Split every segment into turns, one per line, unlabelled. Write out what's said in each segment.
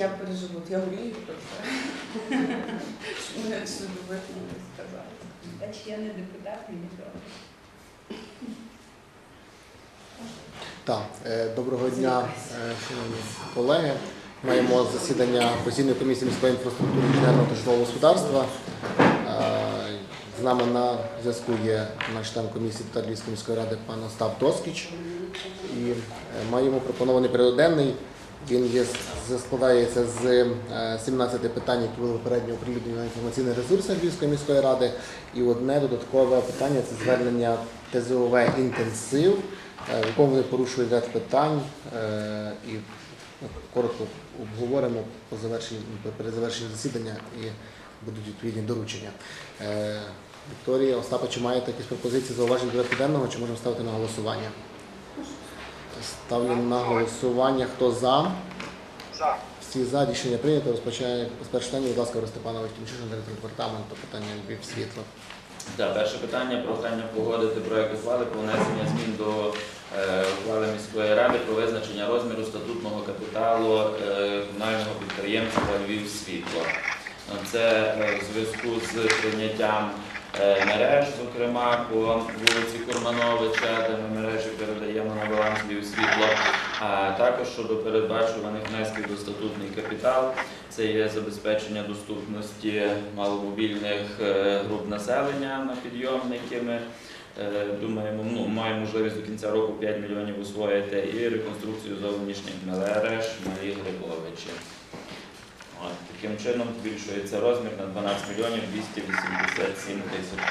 Я переживу, я мрію про це. Що мене любити не сказати.
Бач, я не депутат, мені добре.
Так, е, доброго дня, е, шановні колеги. Маємо засідання постійної комісії міської інфраструктури інженерного та житлового господарства. Е, З нами на зв'язку є наш член комісії та Львівської міської ради пан Остап Доскіч. І е, маємо пропонований порядок денний. Він є, складається з е, 17 питань, які були попередньо оприлюднені на інформаційних ресурсах Львівської міської ради. І одне додаткове питання це звернення ТЗОВ інтенсив, е, в якому вони порушують ряд питань е, і коротко обговоримо по завершенні перед завершенням засідання і будуть відповідні доручення. Е, Вікторія, Остапа, чи маєте якісь пропозиції зауважень до денного, чи можемо ставити на голосування? Ставлю на голосування. Хто за?
За.
Всі за рішення прийнято. Розпочинає з першого питання, будь ласка, Степанович, Тимчишин, директор департаменту, питання Львів світло.
Так, перше питання прохання погодити проект ухвали про внесення змін до е, ухвали міської ради про визначення розміру статутного капіталу е, комунального підприємства Львів світло. Це е, в зв'язку з прийняттям мереж, зокрема по вулиці Курмановича, де ми мережі передаємо на баланс світло, а також щодо передбачуваних внесків до статутний капітал. Це є забезпечення доступності маломобільних е, груп населення на підйомники. Ми е, думаємо, ну, маємо можливість до кінця року 5 мільйонів освоїти і реконструкцію зовнішніх мереж Малі Грибовичі. От, таким чином збільшується розмір на 12 мільйонів 287 тисяч.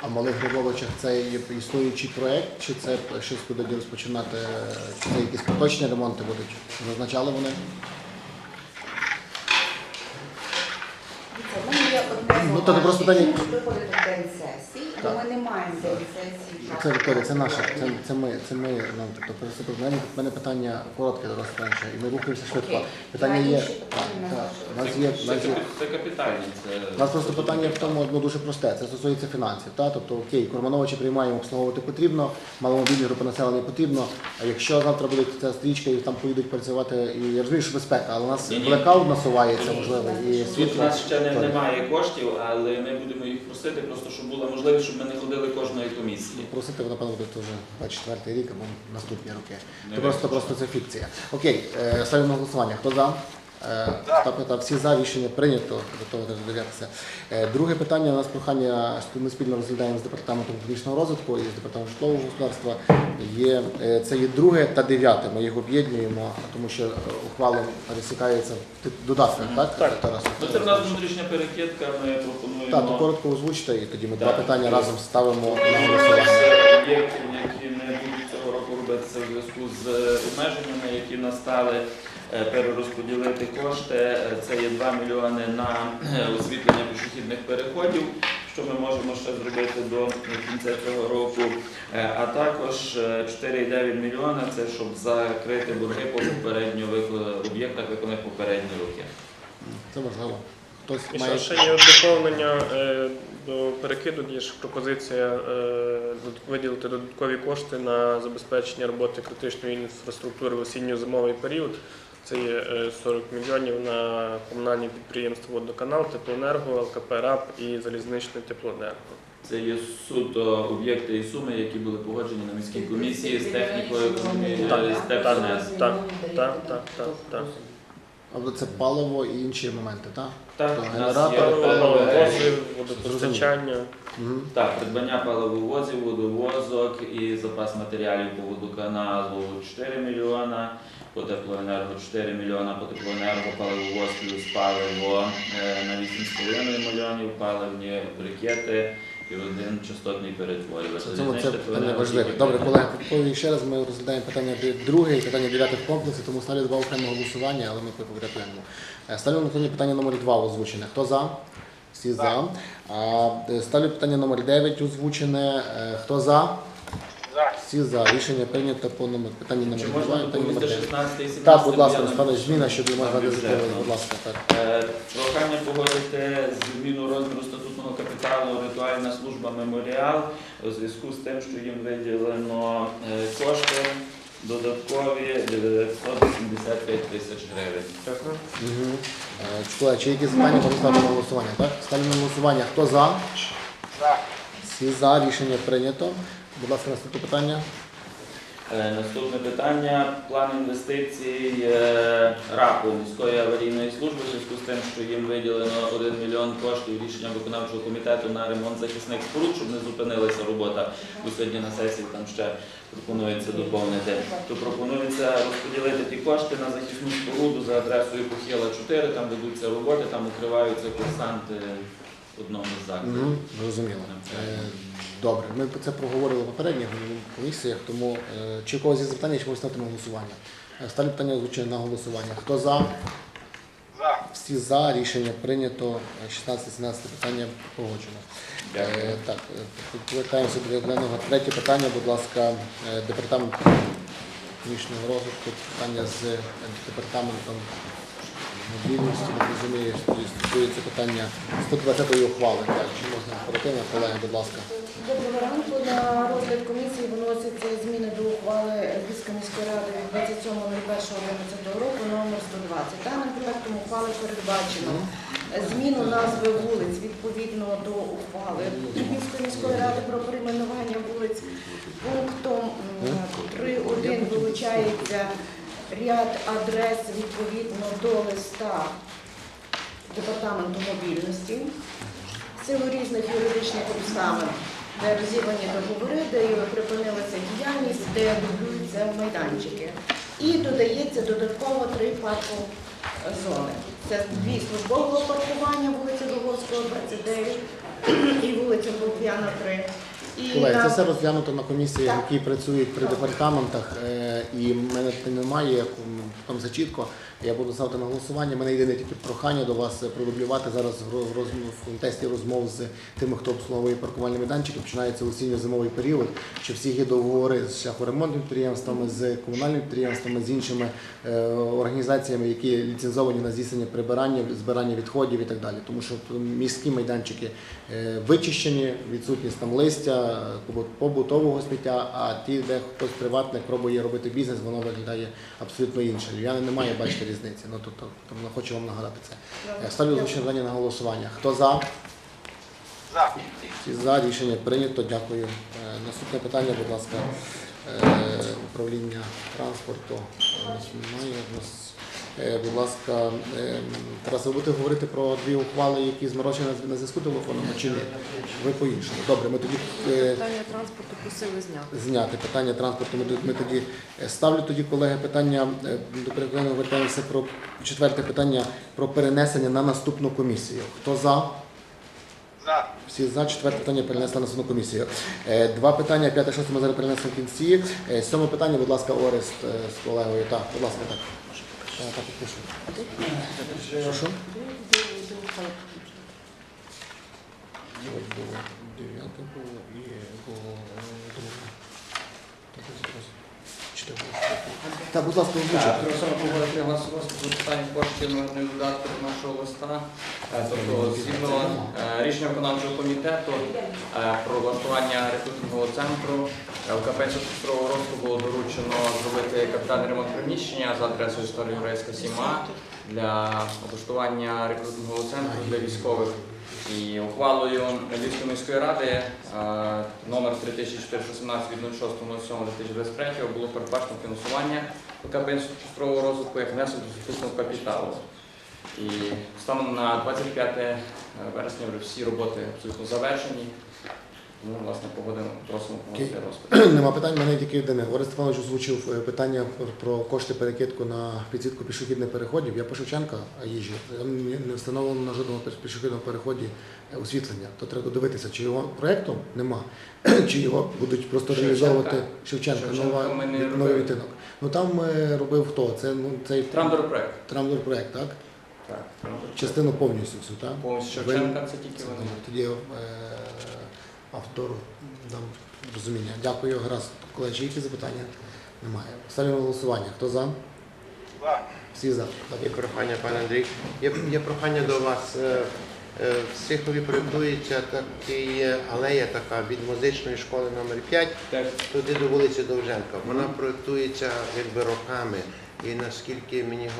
А в Малих Грибовичах це є існуючий проєкт, чи це щось будуть розпочинати, чи це якісь поточні ремонти будуть? Зазначали вони?
Дивіться, в мене є одне
Ну, то не просто питання-
виходить в день сесії, ми не маємо день сесії.
Це Вікторія, це наше, це, це ми, це ми, ну, тобто, просто в мене, мене питання коротке до вас менше, і ми рухаємося швидко.
Окей.
Питання є, так,
на
так, у нас є, у нас є
капі- це капітальні. Це...
У нас просто питання в тому ну, дуже просте. Це стосується фінансів. Та? Тобто, окей, Курмановичі приймаємо, обслуговувати потрібно, маломобільні групи населення потрібно. А якщо завтра буде ця стрічка і там поїдуть працювати, і я розумію, що безпека, але у нас
Ні-ні.
блекаут насувається, можливо, і
Тут у
світло.
нас ще не, немає коштів, але ми будемо їх просити, просто щоб була можливість, щоб ми не ходили кожної комісії.
Просити, ви, напевно, будете вже 24 рік або наступні роки. Це просто, просто це фікція. Окей, е, ставимо на голосування. Хто за? Е, Остап всі за рішення прийнято, готові додивлятися. Е, Друге питання у нас прохання, що ми спільно розглядаємо з департаментом публічного розвитку і з департаментом житлового господарства. Є е, це є друге та дев'яте. Ми їх об'єднуємо, тому що ухвали пересікаються в додатках, так?
Так.
Тарас?
Ну, це в внутрішня перекидка, ми пропонуємо.
Так, то коротко озвучте, і тоді ми два питання разом ставимо на голосування.
які не будуть цього року робитися в зв'язку з обмеженнями, які настали, перерозподілити кошти. Е, Це є 2 мільйони на е, освітлення пішохідних переходів, що ми можемо ще зробити до кінця цього року. Е, А також е, 4,9 мільйона це щоб закрити борги по попередньо об'єктах, виконаних попередні роки.
Це. Хтось
І
має
ще, ще є доповнення е, до перекиду, є ж пропозиція е, виділити додаткові кошти на забезпечення роботи критичної інфраструктури в осінньо-зимовий період. Це є е, 40 мільйонів на комунальні підприємства Водоканал, Теплоенерго, ЛКП РАП і Залізничне Теплоенерго.
Це є суто об'єкти і суми, які були погоджені на міській комісії з технікою економії,
Так,
з
так, так, так, так, так, так.
Або це паливо і інші моменти, так?
Так,
То
у нас є
генератор,
водопостачання.
Угу.
так, придбання паливовозів, водовозок і запас матеріалів по водоканалу 4 мільйона, по теплоенерго 4 мільйона, по теплоенерго паливовоз плюс паливо е, на 8,5 мільйонів, паливні брикети і один частотний перетворювач.
Це, це, питання важливе. Добре, колеги, повторюю ще раз ми розглядаємо питання друге і питання дев'яте в комплексі, тому ставлю два окремо голосування, але ми порядкуємо. Е, Ставлю на питання номер два озвучене. Хто за? Всі за. А, е, ставлю питання номер 9 озвучене. Е, Хто за?
За.
Всі за. Рішення прийнято по номер питання номер
Чи
2
можна
питання номер 9.
16
Так, будь ласка,
Я не
Руслане, зміна щодо
на
ради
бюджет.
Будь ласка, так.
Е, Прохання погодити зміну розміру статутного капіталу ритуальна служба меморіал у зв'язку з тим, що їм виділено кошти додаткові 985 тисяч гривень.
Дякую.
Угу. Чекаю, чи є якісь можна ставити на голосування, так? Ставлю на голосування. Хто за?
За.
Всі за. Рішення прийнято. Будь ласка, наступне питання.
Е, Наступне питання. План інвестицій е, РАПу міської аварійної служби в зв'язку з тим, що їм виділено 1 мільйон коштів рішенням виконавчого комітету на ремонт захисних споруд, щоб не зупинилася робота. Бо сьогодні на сесії там ще пропонується доповнити. То пропонується розподілити ті кошти на захисну споруду за адресою Похила 4, там ведуться роботи, там укриваються курсанти одного з закладів.
Угу. Зрозуміло. Е, Добре, ми це проговорили в попередніх комісіях, тому е, чи у когось є запитання, чи можна ставити на голосування? Е, Ставлю питання озвучення на голосування. Хто за?
За.
Всі за. Рішення прийнято. 16-17 питання погоджено.
Дякую.
Е, Так, е, повертаємося до денного. Третє питання, будь ласка, е, департамент економічного розвитку. Питання з е, департаментом мобільності, не розумію, стосується питання 120-ї ухвали. Чи можна оперативно, колеги, будь ласка.
Доброго ранку. На розгляд комісії виносяться зміни до ухвали Львівської міської ради від 27.01.11 року номер 120. Даним проектом ухвали передбачено зміну назви вулиць відповідно до ухвали Львівської міської ради про перейменування вулиць. Пунктом м, 3.1 вилучається ряд адрес відповідно до листа департаменту мобільності в силу різних юридичних обставин, де розірвані договори, де припинилася діяльність, де дублюються майданчики. І додається додатково три парку зони. Це дві службового паркування, вулиця Догорського, 29 і вулиця Болтвяна, 3. І
Колеги, це все розглянуто на комісіях,
Так.
які працюють при департаментах, е, і в мене немає там все чітко. Я буду ставити на голосування. У мене єдине тільки прохання до вас продублювати зараз роз- в контексті розмов з тими, хто обслуговує паркувальні майданчики. Починається осінньо-зимовий період. Що всі є договори з шляхоремонтними підприємствами, з комунальними підприємствами, з іншими е, організаціями, які ліцензовані на здійснення прибирання, збирання відходів і так далі. Тому що міські майданчики е, вичищені, відсутність там листя, е, побутового сміття, а ті, де хтось приватник пробує робити бізнес, воно виглядає абсолютно інше. Я не маю бачити різниці. Ну тобто, тому хочу вам нагадати це. Я Ставлю звичайно на голосування. Хто за?
За.
Всі за рішення прийнято. Дякую. Е, Наступне питання, будь ласка, Е, управління транспорту. У нас немає. У нас, Будь ласка, е, Тарас, ви будете говорити про дві ухвали, які зморочені на- на зв'язку телефоном, чи ні? Ви по-іншому. Добре, ми тоді е,
Питання транспорту просили зняти.
зняти питання транспорту. Ми, тоді е, ставлю тоді, колеги, питання е, до переконання вертаємося про четверте питання про перенесення на наступну комісію. Хто за?
За.
Всі за четверте питання перенесли на наступну комісію. Е, Два питання, п'яте, шосте ми зараз перенесемо в кінці. Е, Сьоме питання, будь лака, Орест е, з колегою. Так, будь ласка, так. Прошу. Дев'яте було і було друге. Так, будь ласка, озвучуйте.
Так, погодити голосувати за питання коштів на додатку до нашого листа. Е, Тобто, згідно е, рішення виконавчого комітету е, про влаштування рекрутингового центру е, в КП року було доручено зробити капітальний ремонт приміщення за адресою історії Єврейська 7А для облаштування рекрутингового центру для військових. І ухвалою Львівської міської ради номер 3418 від 06.07.2023 було передбачено фінансування ПКП інфраструктурного розвитку як внесок до статутного капіталу. І станом на 25 вересня вже всі роботи абсолютно завершені. Тому, власне, погодимо, просимо погодити розпит.
Нема питань, мене тільки єдине. Орес Степанович озвучив е, питання про кошти перекидку на підсвітку пішохідних переходів. Я по Шевченка їжджу. Там не- не встановлено на жодному піш- пішохідному переході е, освітлення. То треба дивитися, чи його проєктом нема, чи його будуть просто реалізовувати Шевченка,
Шевченка
нова, новий відтинок. Ну там е, робив хто? Це ну цей
Трамдор проект.
Трамдор проект, так?
Так,
Частину повністю всю, так?
Повністю Шевченка це тільки вони.
Тоді е, автору дам розуміння. Дякую, гаразд. Колеги, які запитання? Немає. Ставлю на голосування. Хто за?
За.
Всі за.
Є прохання, пане Андрій. Є, є прохання до вас. е, Е, В Сихові проєктується такий алея така від музичної школи номер 5
Так.
туди до вулиці Довженка. Вона проєктується якби роками. І наскільки мені е,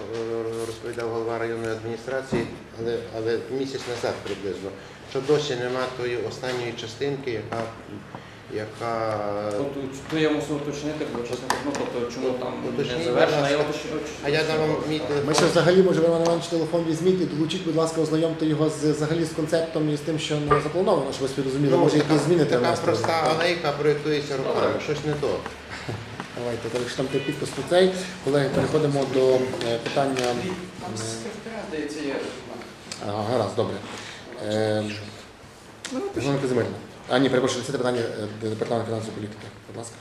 розповідав голова районної адміністрації, але, але місяць назад приблизно, що досі нема тої останньої частинки, яка, яка
Тобто, то я мусив уточнити, бо чесно кажу, ну, тобто, чому там не завершена, я уточню.
а я дам вам мій телефон.
Ми ще взагалі, може, Іван Іванович телефон візьміть і долучіть, будь ласка, ознайомте його з взагалі з концептом і з тим, що не заплановано, щоб ви собі розуміли, може якісь зміни треба
така проста алейка проєктується роками, щось не то.
Давайте, так, якщо там той підпис то цей. Колеги, переходимо до е, питання.
Там
е,
секретаря, здається, є.
Ага, гаразд, добре. Економіка земельна. А, ні, перепрошую, це питання е, до департаменту фінансової політики. Будь ласка.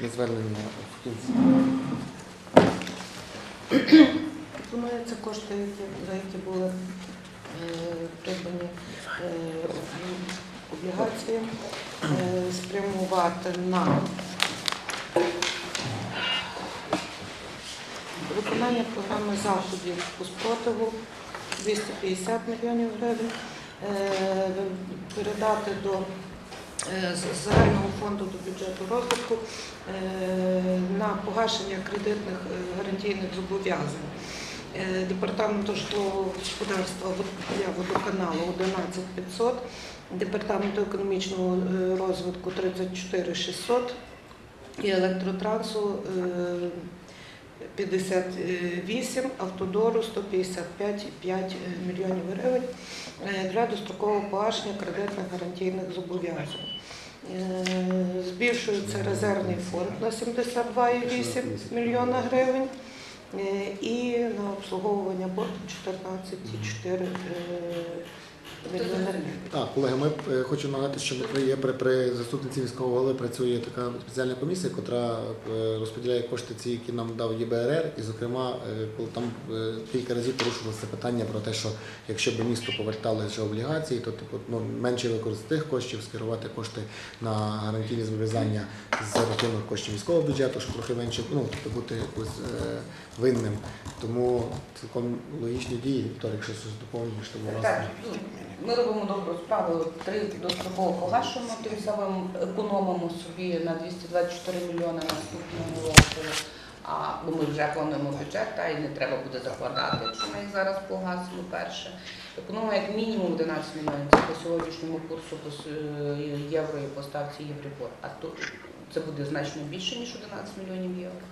Не звернення в кінці.
Пропонуються кошти, які, за які були е, придбані е, облігації, спрямувати на виконання програми заходів по спротиву 250 мільйонів гривень, е, передати до е, загального фонду до бюджету розвитку е, на погашення кредитних гарантійних зобов'язань. Департаменту житлового господарства водоканалу 11 500, Департаменту економічного розвитку 34 600 і електротрансу 58, автодору 155,5 мільйонів гривень е, для дострокового погашення кредитних гарантійних зобов'язань. Е, Збільшується резервний фонд на 72,8 мільйона гривень е, і на обслуговування боргу 14,4 е, мільйона гривень.
Так, колеги, ми е, хочу нагадати, що є при, при заступниці міського голови працює така спеціальна комісія, яка розподіляє кошти ці, які нам дав ЄБРР. І, зокрема, е, коли там е, кілька разів порушувалося питання про те, що якщо б місто повертало вже облігації, то типу ну менше використати тих коштів, скерувати кошти на гарантійні зобов'язання за рахунок коштів міського бюджету, щоб трохи менше ну, тобто бути якось е, винним. Тому цілком логічні дії. Віктор, якщо щось доповнюєш, то будь
Так, ну, ми робимо добру справу, три достроково погашуємо, тим самим економимо собі на 224 мільйони наступного року. А бо ми вже плануємо бюджет, та і не треба буде закладати, якщо ми їх зараз погасимо перше. Економимо як мінімум 11 мільйонів по сьогоднішньому курсу по євро і по ставці Євробор. А то це буде значно більше ніж 11 мільйонів євро.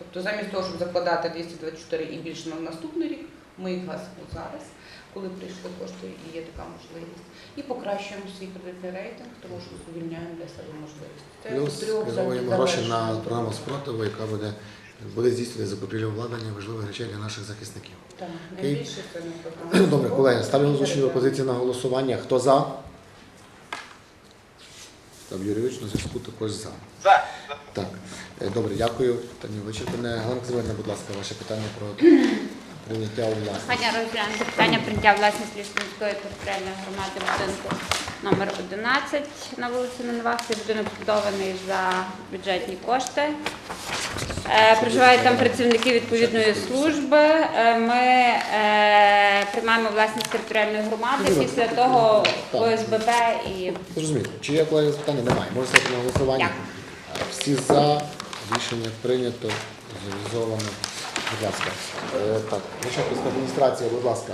Тобто замість того, щоб закладати 224 і більше на наступний рік, ми їх гасимо зараз коли прийшли кошти і є така можливість. І покращуємо свій кредитний рейтинг, тому що звільняємо для себе можливість. Це
Плюс скеровуємо гроші на програму спротиву, яка буде, буде здійснювати закупівлю обладнання важливих речей для наших захисників.
Так, найбільше це не програма.
Добре, колеги, ставлю озвучені пропозиції на голосування. Хто за? Став Юрійович, на зв'язку також за.
За.
Так, е, добре, дякую. Питання вичерпане. Галина Казимирівна, будь ласка, ваше питання про прийняття у власність.
Розглянути питання прийняття власність Львівської територіальної громади будинку номер 11 на вулиці Ненвах. Цей будинок побудований за бюджетні кошти. Е, Проживають там працівники відповідної служби. Е, Ми е, приймаємо власність територіальної громади. Після того ОСББ і
Зрозуміло. Чи є колеги запитання? Немає. Можна ставити на голосування. Всі за. Рішення прийнято. Завізовано. Будь ласка. Так, Вичерпівська адміністрація, будь ласка.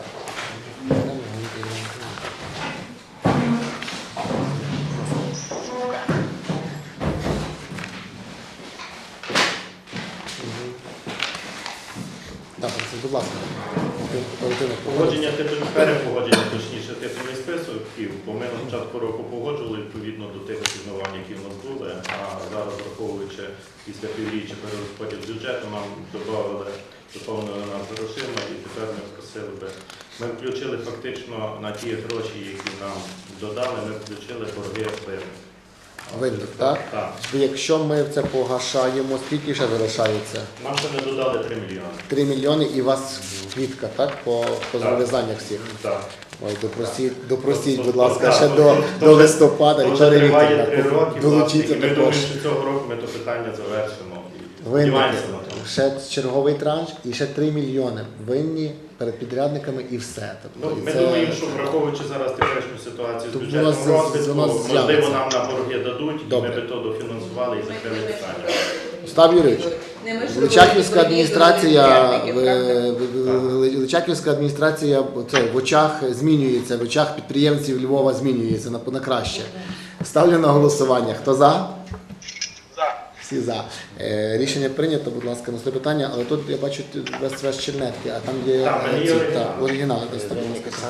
Типу перепогодження, точніше, типу списків, бо ми на початку року погоджували відповідно до тих асигнувань, які в нас були, а зараз, враховуючи після півріччя перерозподіл бюджету, нам додали, доповнили нас грошима і тепер ми просили би. Ми включили фактично на ті гроші, які нам додали, ми включили борги винних.
Винних, так?
Так.
Якщо ми це погашаємо, скільки ще залишається?
Нам ще не додали 3 мільйони.
3 мільйони і у вас квітка, так? По, по зобов'язаннях всіх.
Так.
Ой, допросіть, допросіть, будь ласка, ще до, до листопада.
і
перевірте.
вже триває
Вікторівна,
роки, власне, і ми думаємо, що цього року ми то питання завершимо. Сподіваємося на.
Ще черговий транш і ще 3 мільйони винні перед підрядниками і все.
Ну,
Тобто, і
ми
це-
думаємо, що враховуючи зараз теперішню ситуацію з
Тут
бюджетом розвитку, можливо, нам на борги дадуть,
Добре.
і ми би то дофінансували і закрили питання.
Остап Юрійович,
Неможливо
Личаківська адміністрація, Личаківська адміністрація це в очах змінюється, в очах підприємців Львова змінюється на, на краще. Ставлю на голосування. Хто за? Всі за. Е, рішення прийнято, будь ласка, наступне питання, але тут я бачу без без чернетки, а там є
Там,
е,
є оригінал.
так, оригінали. Десь так, будь ласка.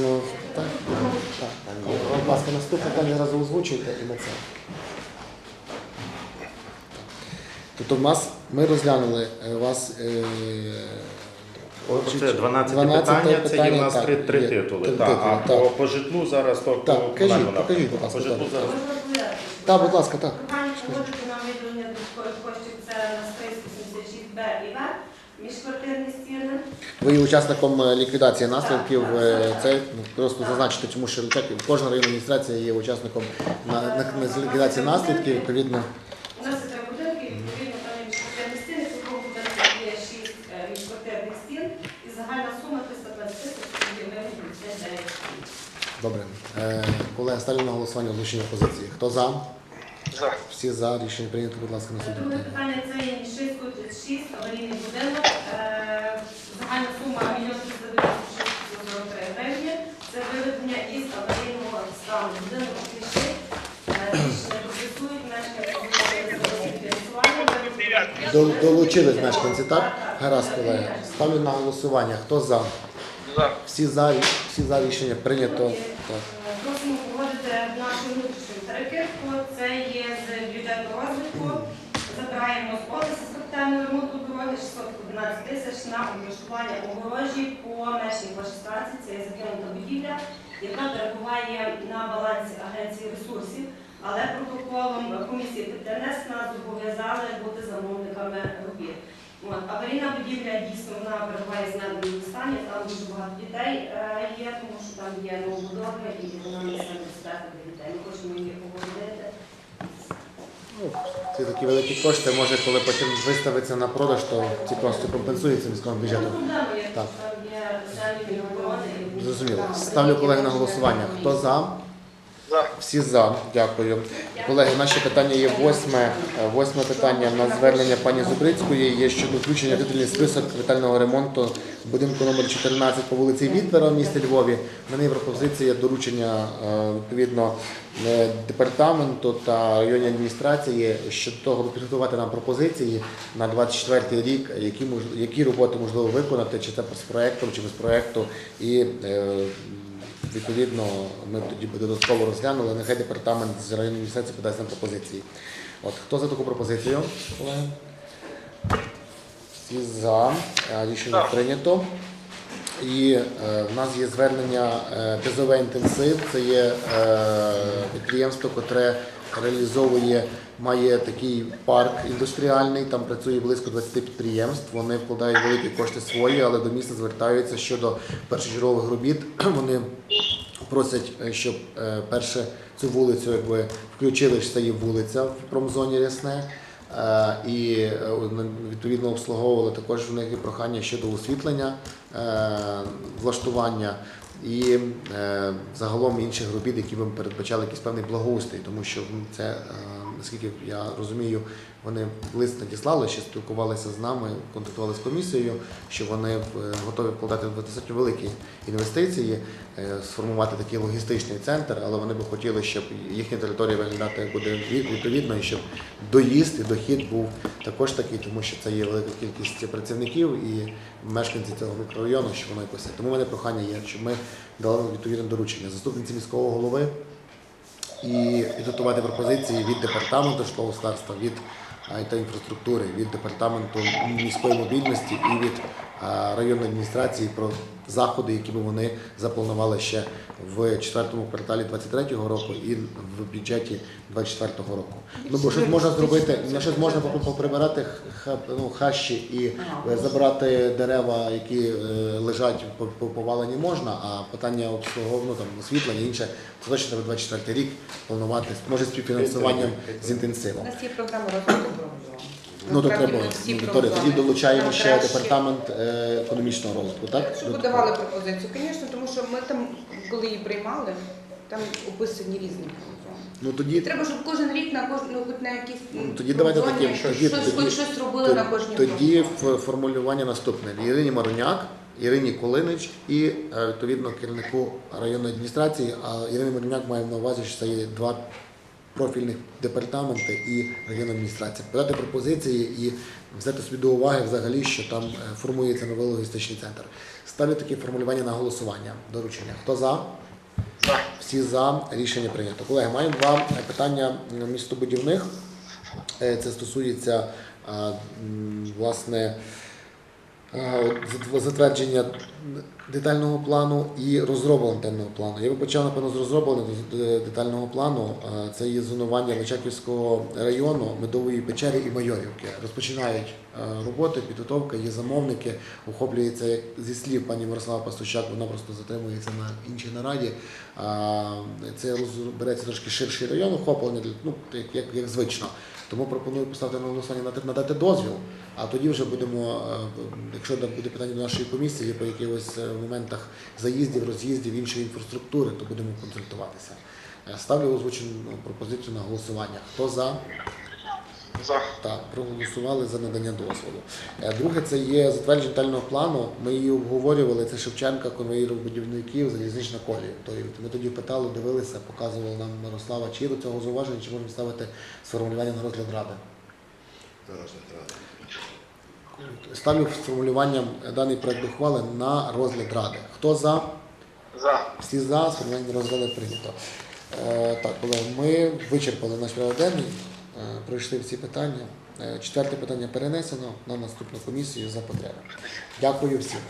Ну, так, так. Будь ласка, наступне питання зразу озвучуйте і на це. Тобто в нас ми розглянули е, вас. Е,
Оце 12
12
питання, це є в нас
так,
три, три
є.
титули.
Три
Так, а
титули,
по,
так.
по житлу зараз то
Так, кажіть, покажіть, будь ласка,
По житлу
так.
зараз.
Так, будь ласка, так.
Прохання погодити нам виділення додаткових коштів це на списку 76Б і В, міжквартирні стіни.
Ви є учасником е, ліквідації наслідків. е, Це ну, просто зазначити, тому що Личаків- кожна районна адміністрація є учасником на, на, на ліквідації наслідків. Відповідно,
У нас є три будинки, і відповідно там є міжквартирні стіни, в будинку є шість е, міжквартирних стін, і загальна сума 320 тисяч,
добре. Е, Колеги, ставлю на голосування озвучення позиції. Хто за?
За.
Всі за рішення прийнято, будь ласка, наступне питання.
питання це є Ніжинську 36, аварійний будинок. Е, Загальна сума 1 643 гривні. Це виведення із аварійного стану. Будинок фінансування.
Дол- Долучились мешканці, так? Гаразд, колеги. Ставлю на голосування. Хто за?
За.
Всі за, всі за рішення прийнято. Так.
Е, Просимо погодити нашу внутрішню перекидку. Це є з бюджету розвитку. Забираємо з з капітального ремонту дороги 611 тисяч на облаштування огорожі по межі 16. Це є закинута будівля, яка перебуває на балансі агенції ресурсів. Але протоколом комісії ПТНС нас зобов'язали бути замовниками робіт. Аварійна будівля дійсно вона перебуває з наданому стані, там дуже багато дітей е, є, тому що там є новобудови і вона несе небезпеку для дітей. Ми хочемо її погодити.
Ці такі великі кошти, може, коли потім виставиться на продаж, то ці кошти компенсуються міському бюджету. Так. Зрозуміло. Ставлю колеги на голосування. Хто за? Всі за. Дякую. Колеги, наші питання є восьме. Е, Восьме питання на звернення пані Зубрицької є щодо включення титульний список капітального ремонту будинку номер 14 по вулиці Вітвера в місті Львові. На неї пропозиція доручення е, відповідно е, департаменту та районній адміністрації щодо того, підготувати нам пропозиції на 24 рік, які які роботи можливо виконати, чи це з проектом, чи без проекту. І Відповідно, ми тоді би додатково розглянули. Нехай департамент з районної адміністрації подасть нам пропозиції. От хто за таку пропозицію? колеги? Всі за. Е, Рішення прийнято. І е, в нас є звернення е, ТЗВ інтенсив. Це є е, підприємство, котре реалізовує, має такий парк індустріальний. Там працює близько 20 підприємств. Вони вкладають великі кошти свої, але до міста звертаються щодо першочергових робіт. Вони просять, е, щоб е, перше цю вулицю якби включили, що це є вулиця в промзоні Рясне. Е, І відповідно обслуговували також в них є прохання щодо освітлення, влаштування і е, загалом інших робіт, які б передбачали якийсь певний благоустрій, тому що це, е, наскільки я розумію, вони лист надіслали, ще спілкувалися з нами, контактували з комісією, що вони е, готові вкладати достатньо великі інвестиції, е, сформувати такий логістичний центр, але вони би хотіли, щоб їхня територія виглядати буде відповідно, і щоб доїзд і дохід був також такий, тому що це є велика кількість працівників і мешканці цього мікрорайону, що воно якось. Тому в мене прохання є, щоб ми дали відповідне доручення заступниці міського голови і підготувати пропозиції від департаменту житлового старства, від та інфраструктури, від департаменту міської мобільності і від районної адміністрації про заходи, які би вони запланували ще в четвертому кварталі 23-го року і в бюджеті 24-го року. Ну бо щось можна зробити, на щось можна поп- поприбирати ну, хащі і е, забрати дерева, які е, лежать по- по- повалені можна, а питання обслуговування, ну, там освітлення інше, це точно треба 24 рік планувати, може з співфінансуванням з
У
інтенсивом.
нас є програма розвитку.
Ну то треба
ми всі
Вікторія, тоді долучаємо ще
краще-
департамент е, економічного розвитку, так?
Щоб ви давали пропозицію, звісно, тому що ми там, коли її приймали, там описані різні промзони.
Ну тоді
Треба, щоб кожен рік на кожну, ну, хоч на якісь
Ну, тоді давайте
промзоні
таким, тоді-
щось,
тоді-
хоч щось робили на кожній
Тоді ф- формулювання наступне: Ірині Маруняк, Ірині Колинич і е, відповідно керівнику районної адміністрації. А Ірина Маруняк має на увазі, що це є два профільних департаменти і районна адміністрація. Подати пропозиції і взяти собі до уваги взагалі, що там е, формується новий логістичний центр. Ставлю таке формулювання на голосування. Доручення. Хто за?
За.
Всі за рішення прийнято. Колеги, маємо два е, питання містобудівних. Е, Це стосується власне затвердження детального плану і розроблення детального плану. Я би почав, напевно, з розроблення е, детального плану. Е, Це є зонування Личаківського району, Медової печери і Майорівки. Розпочинають е, роботи, підготовка, є замовники, охоплюється, як зі слів пані Мирослава Пастущак, вона просто затримується на іншій нараді. Це береться трошки ширший район охоплення, ну, як, як, як звично. Тому пропоную поставити на голосування надати- дозвіл, а тоді вже будемо, е, якщо буде питання до нашої комісії по якихось е, моментах заїздів, роз'їздів, іншої інфраструктури, то будемо консультуватися. Е, Ставлю озвучену пропозицію на голосування. Хто за?
За.
Так, проголосували за надання дозволу. Е, Друге, це є затвердження детального плану. Ми її обговорювали. Це Шевченка, конвоїрів будівників, залізнична колія. Тобто ми тоді питали, дивилися, показували нам Мирослава, чи до цього зауваження, чи можемо ставити сформулювання на розгляд ради. На розгляд ради. Ставлю з формулюванням даний проект ухвали на розгляд ради. Хто за?
За.
Всі за, сформулювання на розгляд ради прийнято. Е, так, колеги, ми вичерпали наш порядок денний, е, Е, пройшли всі питання. Е, четверте питання перенесено на наступну комісію за потреби. Дякую всім.